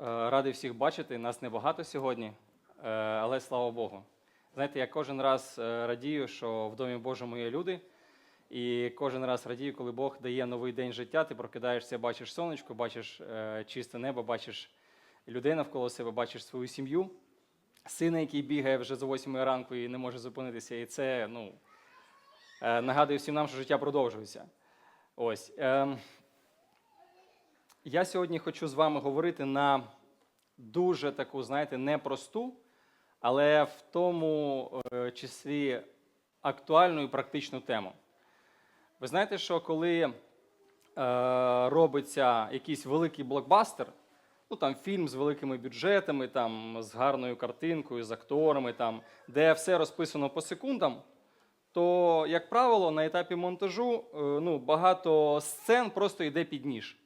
Радий всіх бачити. Нас небагато сьогодні, е, але слава Богу. Знаєте, я кожен раз е, радію, що в Домі Божому є люди, і кожен раз радію, коли Бог дає новий день життя. Ти прокидаєшся, бачиш сонечко, бачиш е, чисте небо, бачиш людей навколо себе, бачиш свою сім'ю, сина, який бігає вже за 8 ранку і не може зупинитися. І це ну, е, нагадує всім нам, що життя продовжується. Ось. ем, я сьогодні хочу з вами говорити на дуже таку, знаєте, непросту, але в тому е, числі актуальну і практичну тему. Ви знаєте, що коли е, робиться якийсь великий блокбастер, ну там фільм з великими бюджетами, там, з гарною картинкою, з акторами, там, де все розписано по секундам, то, як правило, на етапі монтажу е, ну, багато сцен просто йде під ніж.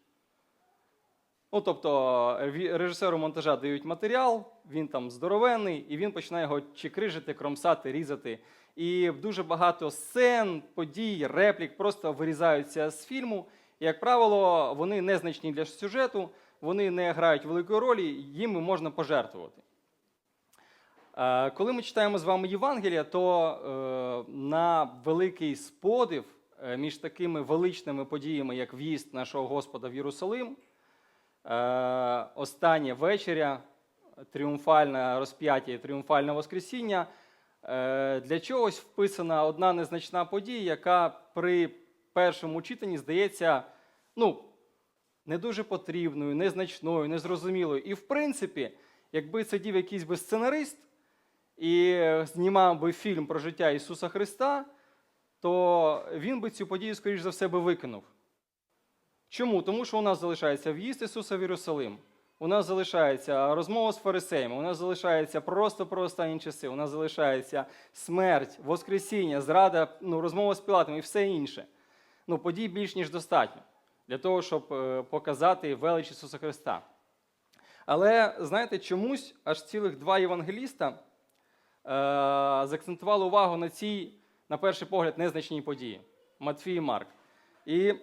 Ну, тобто режисеру монтажа дають матеріал, він там здоровенний, і він починає його чекрижити, кромсати, різати. І дуже багато сцен, подій, реплік просто вирізаються з фільму. Як правило, вони незначні для сюжету, вони не грають великої ролі, їм можна пожертвувати. Е, Коли ми читаємо з вами Євангелія, то е, на великий сподив е, між такими величними подіями, як в'їзд нашого Господа в Єрусалим, е, остання вечеря, тріумфальне розп'яття і тріумфальне Воскресіння, е, для чогось вписана одна незначна подія, яка при першому читанні здається ну, не дуже потрібною, незначною, незрозумілою. І в принципі, якби сидів якийсь би сценарист і е, знімав би фільм про життя Ісуса Христа, то він би цю подію, скоріш за все, би викинув. Чому? Тому що у нас залишається в'їзд Ісуса в Єрусалим, у нас залишається розмова з фарисеями, у нас залишається просто про останні часи, у нас залишається смерть, Воскресіння, зрада, ну, розмова з Пілатом і все інше. Ну, подій більш ніж достатньо для того, щоб е, показати велич Ісуса Христа. Але знаєте, чомусь аж цілих два євангеліста е, заакцентували увагу на цій, на перший погляд, незначній події Матфій і Марк. І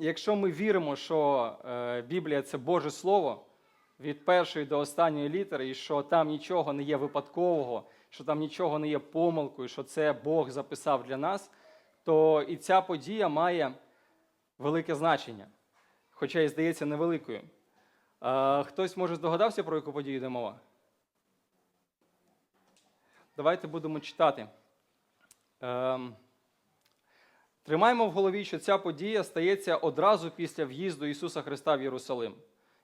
якщо ми віримо, що е, Біблія це Боже Слово від першої до останньої літери, і що там нічого не є випадкового, що там нічого не є помилкою, що це Бог записав для нас, то і ця подія має велике значення, хоча і здається невеликою. Хтось може здогадався, про яку подію йде мова? Давайте будемо читати. Тримаємо в голові, що ця подія стається одразу після в'їзду Ісуса Христа в Єрусалим.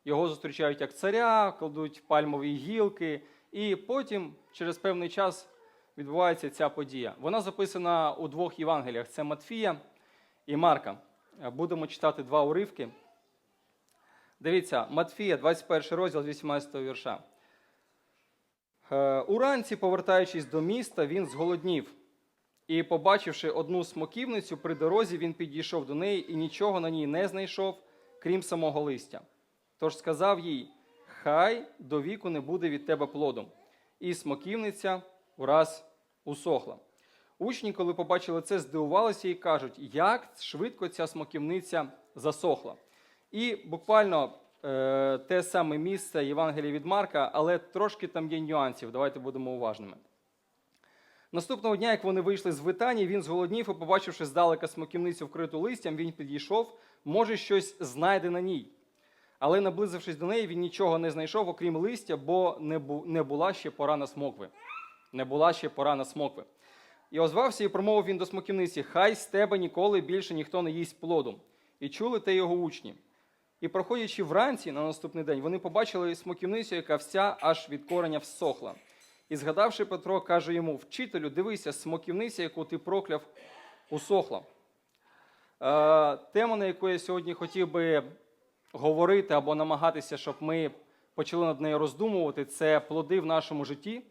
Його зустрічають як царя, кладуть пальмові гілки, і потім, через певний час, відбувається ця подія. Вона записана у двох Євангеліях: це Матфія і Марка. Будемо читати два уривки. Дивіться, Матфія, 21 розділ 18 вірша. Е, Уранці, повертаючись до міста, він зголоднів. І, побачивши одну смоківницю при дорозі, він підійшов до неї і нічого на ній не знайшов, крім самого листя. Тож сказав їй: Хай до віку не буде від тебе плоду. І смоківниця враз усохла. Учні, коли побачили це, здивувалися і кажуть, як швидко ця смоківниця засохла. І буквально е, те саме місце Євангелія від Марка, але трошки там є нюансів. Давайте будемо уважними. Наступного дня, як вони вийшли з Витані, він зголоднів і, побачивши здалека смоківницю вкриту листям, він підійшов, може, щось знайде на ній. Але, наблизившись до неї, він нічого не знайшов, окрім листя, бо не, бу- не була ще пора на смокви. Не була ще пора на смокви. І озвався і промовив він до смоківниці: Хай з тебе ніколи більше ніхто не їсть плоду. І чули те його учні. І проходячи вранці на наступний день, вони побачили смоківницю, яка вся аж від кореня всохла. І згадавши Петро, каже йому: Вчителю, дивися, смоківниця, яку ти прокляв, усохла. Е, тема, на яку я сьогодні хотів би говорити або намагатися, щоб ми почали над нею роздумувати, це плоди в нашому житті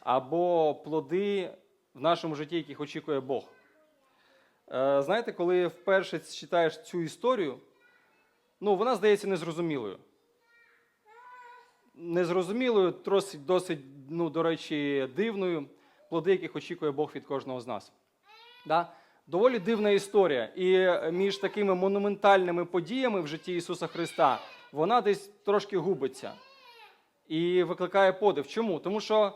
або плоди в нашому житті, яких очікує Бог. Е, знаєте, коли вперше читаєш цю історію, ну, вона здається незрозумілою. Незрозумілою, досить, ну, до речі, дивною, плоди, яких очікує Бог від кожного з нас. Да? Доволі дивна історія. І між такими монументальними подіями в житті Ісуса Христа вона десь трошки губиться і викликає подив. Чому? Тому що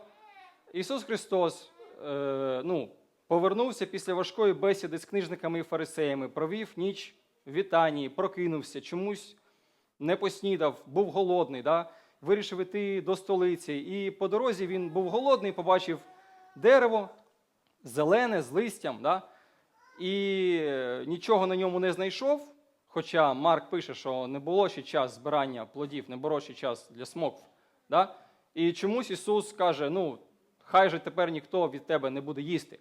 Ісус Христос е, ну, повернувся після важкої бесіди з книжниками і фарисеями, провів ніч в Вітанії, прокинувся, чомусь не поснідав, був голодний, да? Вирішив іти до столиці. І по дорозі він був голодний, побачив дерево, зелене, з листям, да? і е, нічого на ньому не знайшов. Хоча Марк пише, що не було ще час збирання плодів, не було ще час для смокв. Да? І чомусь Ісус каже: ну, хай же тепер ніхто від тебе не буде їсти.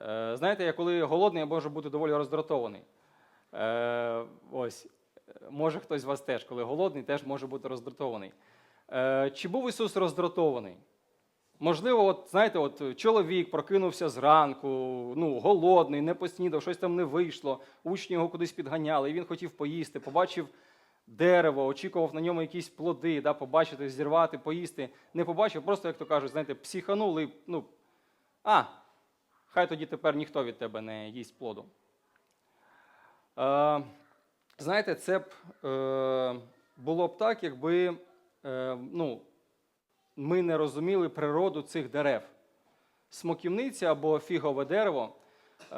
Е, знаєте, я коли голодний, я можу бути доволі роздратований. Е, ось, може хтось з вас теж, коли голодний, теж може бути роздратований. Е, чи був Ісус роздратований? Можливо, от, знаєте, от чоловік прокинувся зранку, ну, голодний, не поснідав, щось там не вийшло, учні його кудись підганяли, і він хотів поїсти, побачив дерево, очікував на ньому якісь плоди, да, побачити, зірвати, поїсти. Не побачив, просто, як то кажуть, знаєте, психанули, ну, а, хай тоді тепер ніхто від тебе не їсть плоду. Е, знаєте, це б е, було б так, якби е, ну, ми не розуміли природу цих дерев. Смоківниця або фігове дерево. Е,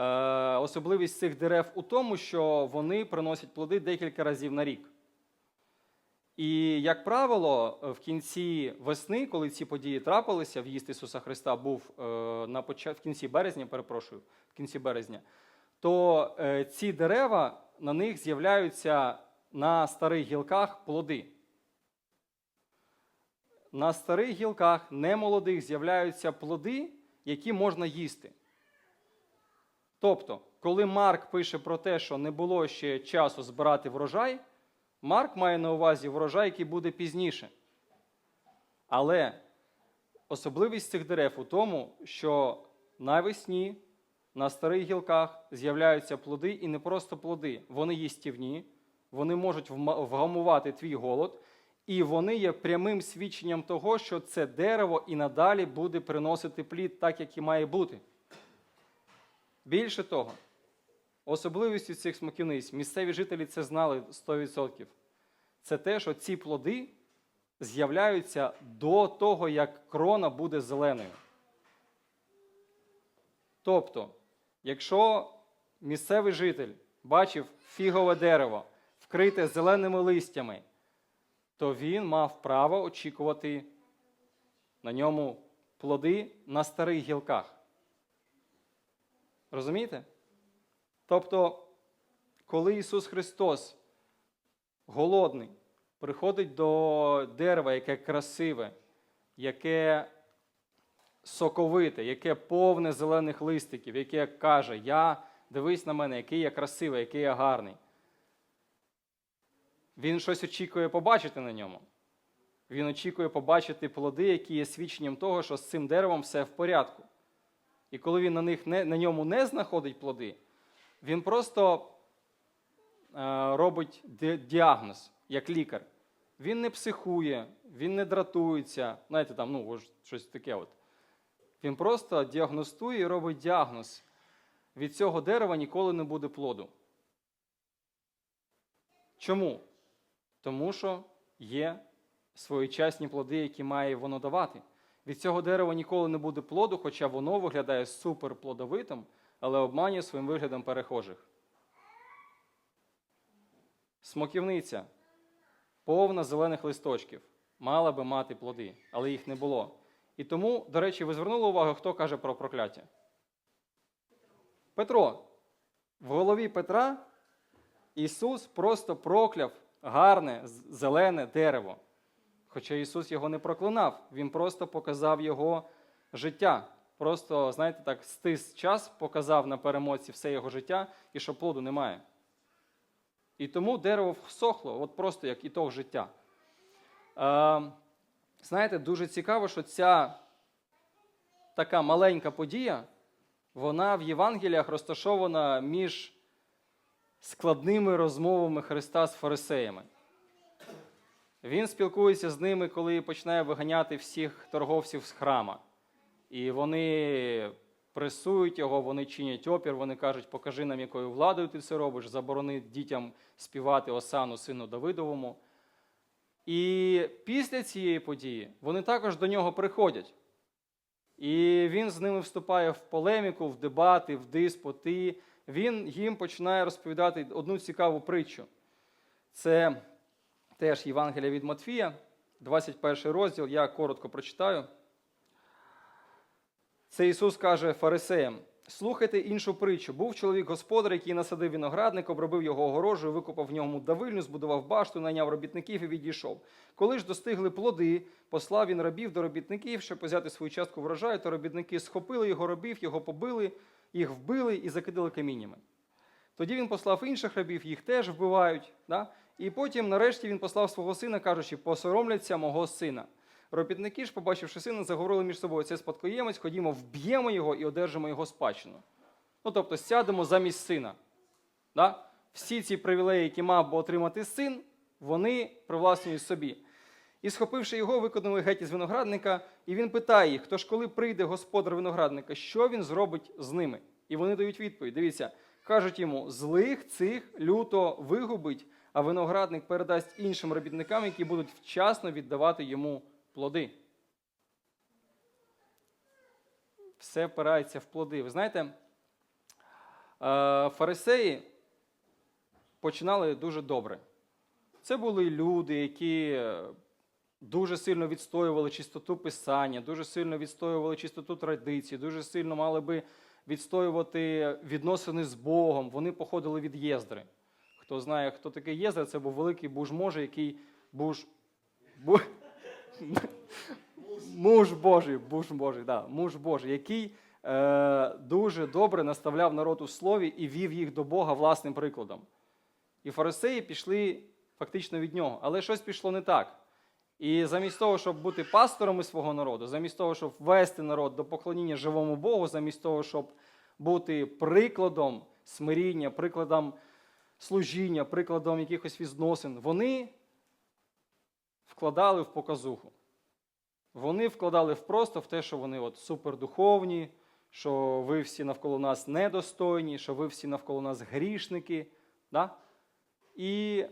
особливість цих дерев у тому, що вони приносять плоди декілька разів на рік. І, як правило, в кінці весни, коли ці події трапилися, в'їзд Ісуса Христа був е, на почат... в кінці березня, перепрошую, в кінці березня, то е, ці дерева на них з'являються на старих гілках плоди. На старих гілках немолодих з'являються плоди, які можна їсти. Тобто, коли Марк пише про те, що не було ще часу збирати врожай, Марк має на увазі врожай, який буде пізніше. Але особливість цих дерев у тому, що навесні на старих гілках з'являються плоди, і не просто плоди. Вони їстівні, вони можуть вгамувати твій голод, і вони є прямим свідченням того, що це дерево і надалі буде приносити плід так, як і має бути. Більше того, особливістю цих смоківниць, місцеві жителі це знали 100%. Це те, що ці плоди з'являються до того, як крона буде зеленою. Тобто, якщо місцевий житель бачив фігове дерево, вкрите зеленими листями, то він мав право очікувати на ньому плоди на старих гілках. Розумієте? Тобто, коли Ісус Христос голодний, приходить до дерева, яке красиве, яке соковите, яке повне зелених листиків, яке каже: Я дивись на мене, який я красивий, який я гарний. Він щось очікує побачити на ньому. Він очікує побачити плоди, які є свідченням того, що з цим деревом все в порядку. І коли він на, них не, на ньому не знаходить плоди, він просто е, робить ді- діагноз як лікар. Він не психує, він не дратується. Знаєте, там, ну, щось таке. от. Він просто діагностує і робить діагноз. Від цього дерева ніколи не буде плоду. Чому? Тому що є своєчасні плоди, які має воно давати. Від цього дерева ніколи не буде плоду, хоча воно виглядає суперплодовитим, але обманює своїм виглядом перехожих. Смоківниця повна зелених листочків, мала би мати плоди, але їх не було. І тому, до речі, ви звернули увагу, хто каже про прокляття? Петро. В голові Петра Ісус просто прокляв гарне зелене дерево. Хоча Ісус його не проклинав, Він просто показав його життя. Просто, знаєте, так, стис час показав на перемоці все його життя і що плоду немає. І тому дерево всохло, от просто як ітог життя. Знаєте, дуже цікаво, що ця така маленька подія, вона в Євангеліях розташована між складними розмовами Христа з фарисеями. Він спілкується з ними, коли починає виганяти всіх торговців з храма. І вони пресують його, вони чинять опір, вони кажуть, покажи нам, якою владою ти це робиш, заборони дітям співати Осану сину Давидовому. І після цієї події вони також до нього приходять. І він з ними вступає в полеміку, в дебати, в диспути. Він їм починає розповідати одну цікаву притчу. Це теж Євангелія від Матфія, 21 розділ. Я коротко прочитаю. Це Ісус каже фарисеям: слухайте іншу притчу. Був чоловік господар, який насадив виноградник, обробив його огорожею, викопав в ньому давильню, збудував башту, найняв робітників і відійшов. Коли ж достигли плоди, послав він рабів до робітників, щоб взяти свою частку врожаю, то робітники схопили його рабів, його побили, їх вбили і закидали каміннями. Тоді він послав інших рабів, їх теж вбивають. Да? І потім, нарешті, він послав свого сина, кажучи, посоромляться мого сина. Робітники ж, побачивши сина, заговорили між собою, це спадкоємець, ходімо, вб'ємо його і одержимо його спадщину. Ну, тобто, сядемо замість сина. Да? Всі ці привілеї, які мав би отримати син, вони привласнюють собі. І, схопивши його, виконали геть із виноградника, і він питає їх, хто ж коли прийде господар виноградника, що він зробить з ними? І вони дають відповідь. Дивіться, кажуть йому: злих цих люто вигубить, а виноградник передасть іншим робітникам, які будуть вчасно віддавати йому плоди. Все опирається в плоди. Ви знаєте, е, фарисеї починали дуже добре. Це були люди, які е, дуже сильно відстоювали чистоту писання, дуже сильно відстоювали чистоту традицій, дуже сильно мали би відстоювати відносини з Богом. Вони походили від Єздри. Хто знає, хто такий Єздра, це був великий буж-може, який буж. Муж Божий, муж Божий, да, муж Божий, який е, дуже добре наставляв народ у слові і вів їх до Бога власним прикладом. І фарисеї пішли фактично від нього, але щось пішло не так. І замість того, щоб бути пасторами свого народу, замість того, щоб вести народ до поклоніння живому Богу, замість того, щоб бути прикладом смиріння, прикладом служіння, прикладом якихось відносин, вони вкладали в показуху. Вони вкладали в просто в те, що вони от супердуховні, що ви всі навколо нас недостойні, що ви всі навколо нас грішники. Да? І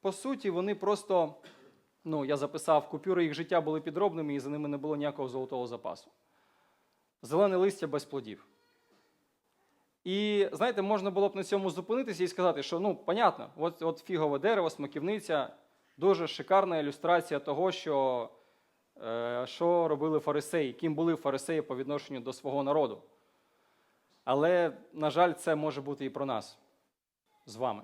по суті, вони просто, ну, я записав, купюри їх життя були підробними, і за ними не було ніякого золотого запасу. Зелене листя без плодів. І знаєте, можна було б на цьому зупинитися і сказати, що ну, понятно, от, от фігове дерево, смаківниця, дуже шикарна ілюстрація того, що, е, що робили фарисеї, ким були фарисеї по відношенню до свого народу. Але, на жаль, це може бути і про нас з вами.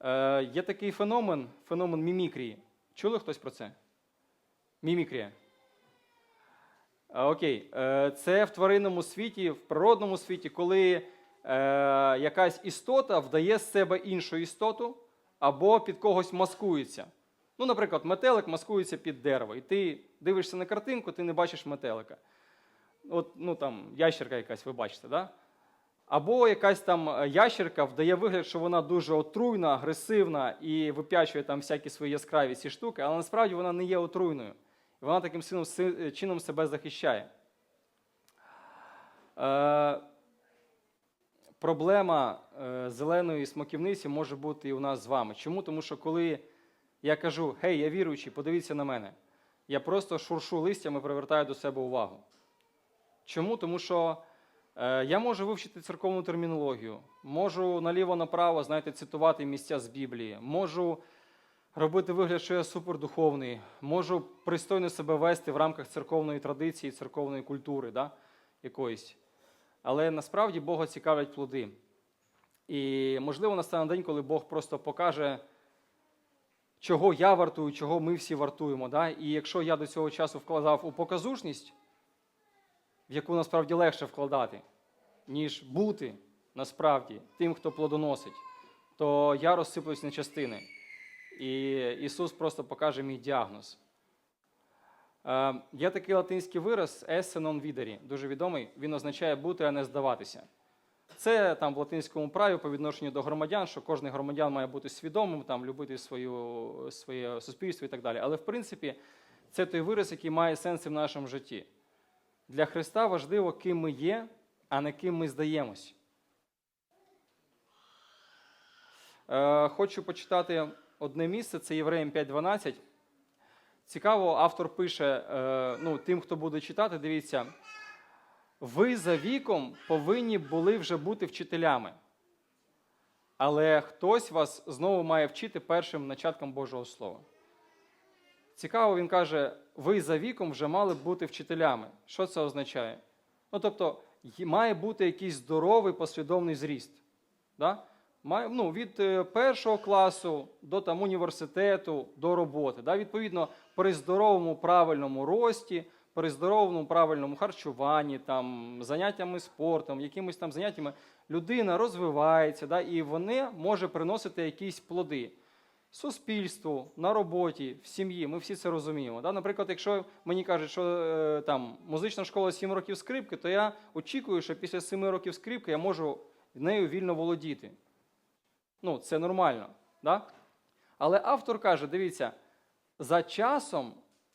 Е, є такий феномен, феномен мімікрії. Чули хтось про це? Мімікрія. Е, Окей, це в тваринному світі, в природному світі, коли якась істота вдає з себе іншу істоту або під когось маскується. Ну, наприклад, метелик маскується під дерево, і ти дивишся на картинку, ти не бачиш метелика. От, ну там, ящерка якась, ви бачите, да? Або якась там е, ящерка вдає вигляд, що вона дуже отруйна, агресивна і вип'ячує там всякі свої яскраві ці штуки, але насправді вона не є отруйною. І вона таким чином, чином себе захищає. Е, проблема е, зеленої смоківниці може бути і у нас з вами. Чому? Тому що коли я кажу, гей, я віруючий, подивіться на мене, я просто шуршу листями, привертаю до себе увагу. Чому? Тому що е, я можу вивчити церковну термінологію, можу наліво-направо, знаєте, цитувати місця з Біблії, можу робити вигляд, що я супердуховний, можу пристойно себе вести в рамках церковної традиції, церковної культури да, якоїсь. Але насправді Бога цікавлять плоди. І можливо настане день, коли Бог просто покаже, чого я вартую, чого ми всі вартуємо. Да? І якщо я до цього часу вкладав у показушність, в яку насправді легше вкладати, ніж бути насправді тим, хто плодоносить, то я розсиплюсь на частини. І Ісус просто покаже мій діагноз. Е, є такий латинський вираз esse non videre, дуже відомий. Він означає бути, а не здаватися. Це там в латинському праві по відношенню до громадян, що кожен громадян має бути свідомим, там, любити свою, своє суспільство і так далі. Але в принципі, це той вираз, який має сенс і в нашому житті. Для Христа важливо, ким ми є, а не ким ми здаємось. Е, хочу почитати одне місце, це Євреям 5.12. Цікаво, автор пише е, ну, тим, хто буде читати, дивіться, ви за віком повинні були вже бути вчителями, але хтось вас знову має вчити першим начатком Божого Слова. Цікаво, він каже, ви за віком вже мали бути вчителями. Що це означає? Ну, тобто, має бути якийсь здоровий послідовний зріст. Да? Ну, від е, першого класу до там, університету, до роботи. Да? Відповідно, при здоровому правильному рості, при здоровому правильному харчуванні, там, заняттями спортом, якимись там заняттями, людина розвивається, да? і вони може приносити якісь плоди суспільству, на роботі, в сім'ї. Ми всі це розуміємо. Да? Наприклад, якщо мені кажуть, що е, там музична школа 7 років скрипки, то я очікую, що після 7 років скрипки я можу нею вільно володіти. Ну, це нормально. Да? Але автор каже: дивіться, за часом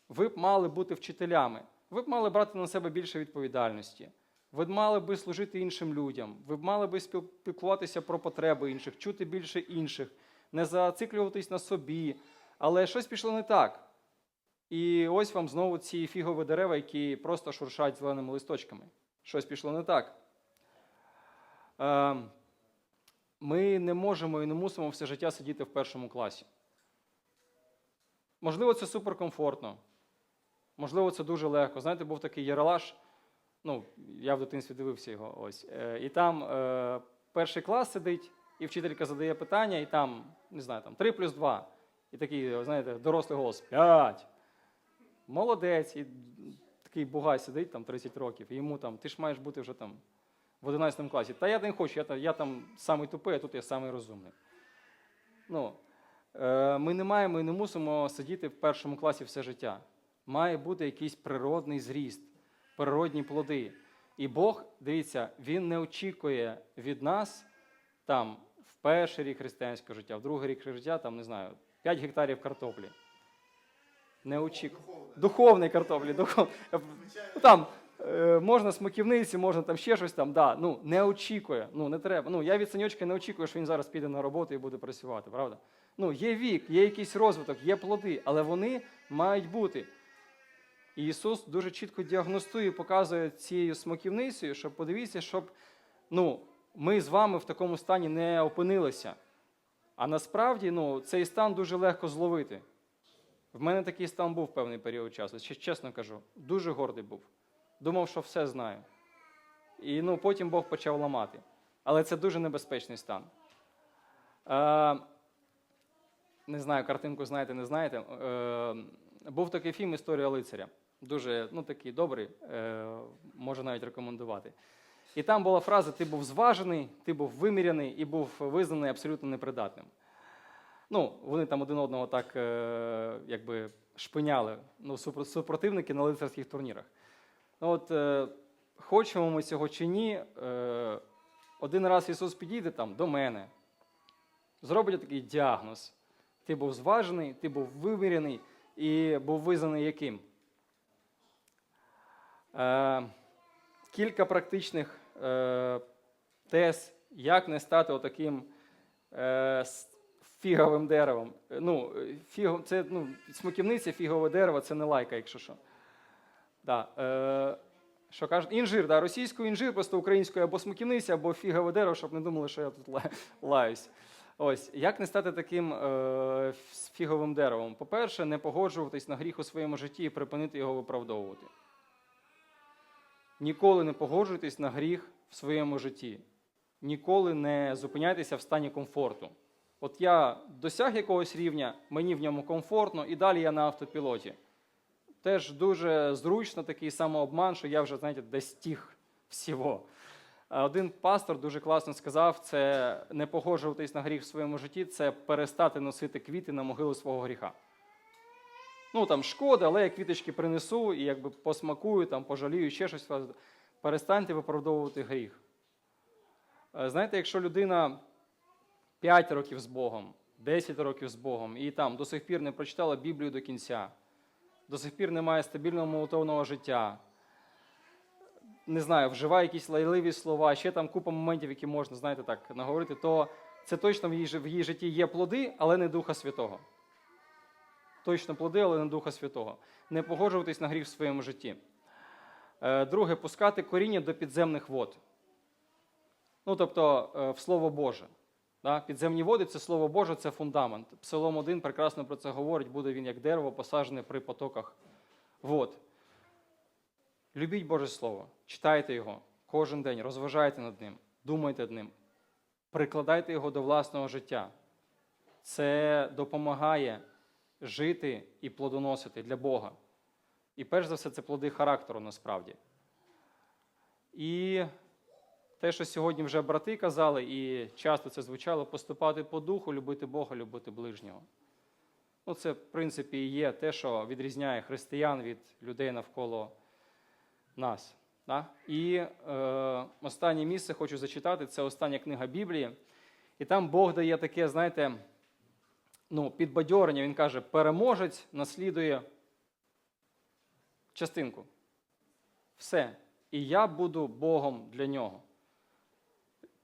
ви б мали бути вчителями, ви б мали брати на себе більше відповідальності. Ви б мали би служити іншим людям, ви б мали би спілкуватися про потреби інших, чути більше інших, не зациклюватись на собі. Але щось пішло не так. І ось вам знову ці фігові дерева, які просто шуршать зеленими листочками. Щось пішло не так. Ми не можемо і не мусимо все життя сидіти в першому класі. Можливо, це суперкомфортно. Можливо, це дуже легко. Знаєте, був такий Яралаш, ну, я в дитинстві дивився його ось. Е, І там е, перший клас сидить, і вчителька задає питання, і там, не знаю, там 3 плюс 2. І такий, знаєте, дорослий голос 5. Молодець. І такий бугай сидить там 30 років, і йому там, ти ж маєш бути вже там в 11 класі. Та я не хочу, я, я там самий тупий, а тут я самий розумний. Ну, е, ми не маємо і не мусимо сидіти в першому класі все життя. Має бути якийсь природний зріст, природні плоди. І Бог, дивіться, Він не очікує від нас там в перший рік християнського життя, в другий рік життя, там, не знаю, 5 гектарів картоплі. Не очікує. Духовної картоплі. Духов... Там можна смоківниці, можна там ще щось там. Да, ну, не очікує. Ну, не треба. Ну, я від санючка не очікую, що він зараз піде на роботу і буде працювати, правда? Ну, є вік, є якийсь розвиток, є плоди, але вони мають бути. І Ісус дуже чітко діагностує показує цією смоківницею, щоб подивіться, щоб ну, ми з вами в такому стані не опинилися. А насправді ну, цей стан дуже легко зловити. В мене такий стан був певний період часу, чесно кажу, дуже гордий був. Думав, що все знаю. І ну, потім Бог почав ламати. Але це дуже небезпечний стан. Е, не знаю, картинку знаєте, не знаєте. Е, був такий фільм Історія лицаря. Дуже ну, такий добрий, е, можу навіть рекомендувати. І там була фраза: ти був зважений, ти був виміряний і був визнаний абсолютно непридатним. Ну, вони там один одного так е, якби шпиняли, ну, супротивники на лицарських турнірах. Ну, от, е, хочемо ми цього чи ні, е, один раз Ісус підійде там до мене, зробить такий діагноз. Ти був зважений, ти був виміряний і був визнаний яким? Е, кілька практичних е, тез, як не стати отаким е, фіговим деревом. Е, Ну, фіго, це, ну, смоківниця, фігове дерево це не лайка, якщо що. Да, е, що кажуть? Інжир, да, російською інжир, просто українською або смоківниця, або фігове дерево, щоб не думали, що я тут ла- лаюсь. Ось, як не стати таким е, фіговим деревом? По-перше, не погоджуватись на гріх у своєму житті і припинити його виправдовувати. Ніколи не погоджуйтесь на гріх в своєму житті. Ніколи не зупиняйтеся в стані комфорту. От я досяг якогось рівня, мені в ньому комфортно, і далі я на автопілоті. Теж дуже зручно такий самообман, що я вже, знаєте, достиг всього. Один пастор дуже класно сказав: це не погоджуватись на гріх в своєму житті, це перестати носити квіти на могилу свого гріха. Ну там шкода, але я квіточки принесу і якби посмакую, там, пожалію, ще щось. Перестаньте виправдовувати гріх. Е, Знаєте, якщо людина 5 років з Богом, 10 років з Богом, і там до сих пір не прочитала Біблію до кінця, до сих пір не має стабільного молитовного життя, не знаю, вживає якісь лайливі слова, ще там купа моментів, які можна, знаєте, так наговорити, то це точно в її, в її житті є плоди, але не Духа Святого. Точно плоди, але не Духа Святого. Не погоджуватись на гріх в своєму житті. Е, Друге, пускати коріння до підземних вод. Ну, тобто, е, в Слово Боже. Підземні води це Слово Боже, це фундамент. Псалом 1 прекрасно про це говорить, буде він як дерево, посаджене при потоках вод. Любіть Боже Слово, читайте його кожен день, розважайте над ним, думайте над ним, прикладайте його до власного життя. Це допомагає жити і плодоносити для Бога. І перш за все, це плоди характеру насправді. І те, що сьогодні вже брати казали, і часто це звучало, поступати по духу, любити Бога, любити ближнього. Ну, це, в принципі, і є те, що відрізняє християн від людей навколо нас. Да? І е, останнє місце хочу зачитати, це остання книга Біблії. І там Бог дає таке, знаєте, ну, підбадьорення. Він каже, переможець наслідує частинку. Все. І я буду Богом для нього.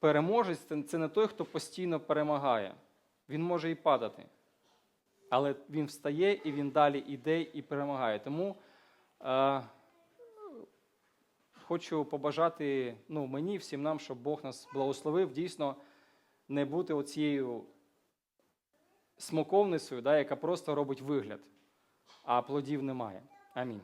Переможець це- не той, хто постійно перемагає. Він може і падати. Але він встає і він далі йде і перемагає. Тому е, хочу побажати ну, мені, всім нам, щоб Бог нас благословив, дійсно не бути оцією смоковницею, да, яка просто робить вигляд, а плодів немає. Амінь.